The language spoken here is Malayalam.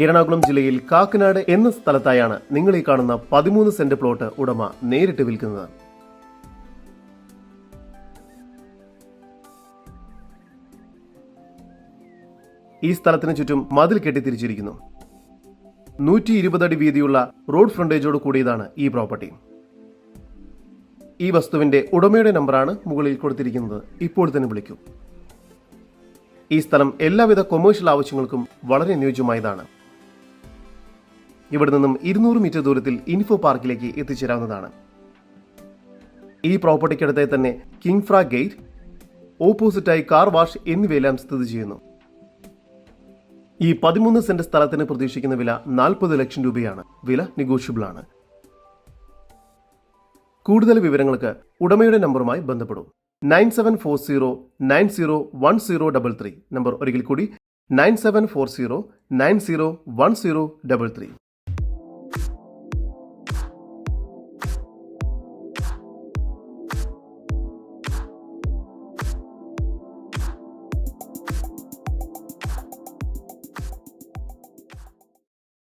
എറണാകുളം ജില്ലയിൽ കാക്കനാട് എന്ന സ്ഥലത്തായാണ് നിങ്ങൾ ഈ കാണുന്ന പതിമൂന്ന് സെന്റ് പ്ലോട്ട് ഉടമ നേരിട്ട് വിൽക്കുന്നത്. ഈ സ്ഥലത്തിന് ചുറ്റും മതിൽ കെട്ടി തിരിച്ചിരിക്കുന്നു. നൂറ്റി ഇരുപത് അടി വീതിയുള്ള റോഡ് ഫ്രണ്ടേജോട് കൂടിയതാണ് ഈ പ്രോപ്പർട്ടി. ഈ വസ്തുവിന്റെ ഉടമയുടെ നമ്പറാണ് മുകളിൽ കൊടുത്തിരിക്കുന്നത്. ഇപ്പോൾ തന്നെ വിളിക്കൂ. ഈ സ്ഥലം എല്ലാവിധ കൊമേഴ്ഷ്യൽ ആവശ്യങ്ങൾക്കും വളരെ അനുയോജ്യമായതാണ്. ഇവിടെ നിന്നും ഇരുന്നൂറ് മീറ്റർ ദൂരത്തിൽ ഇൻഫോ പാർക്കിലേക്ക് എത്തിച്ചേരാവുന്നതാണ്. ഈ പ്രോപ്പർട്ടിക്കടുത്തായി തന്നെ കിങ്ഫ്ര ഗേറ്റ് ഓപ്പോസിറ്റായി കാർ വാഷ് എന്നിവയെല്ലാം സ്ഥിതി ചെയ്യുന്നു. ഈ പതിമൂന്ന് സെന്റ് സ്ഥലത്തിന് പ്രതീക്ഷിക്കുന്ന വില നാൽപ്പത് ലക്ഷം രൂപയാണ്. വില നെഗോഷ്യബിൾ ആണ്. കൂടുതൽ വിവരങ്ങൾക്ക് ഉടമയുടെ നമ്പറുമായി ബന്ധപ്പെടും. Nine seven four zero nine zero one zero double three. Number ഒരിക്കൽ കൂടി nine seven four zero nine zero one zero double three.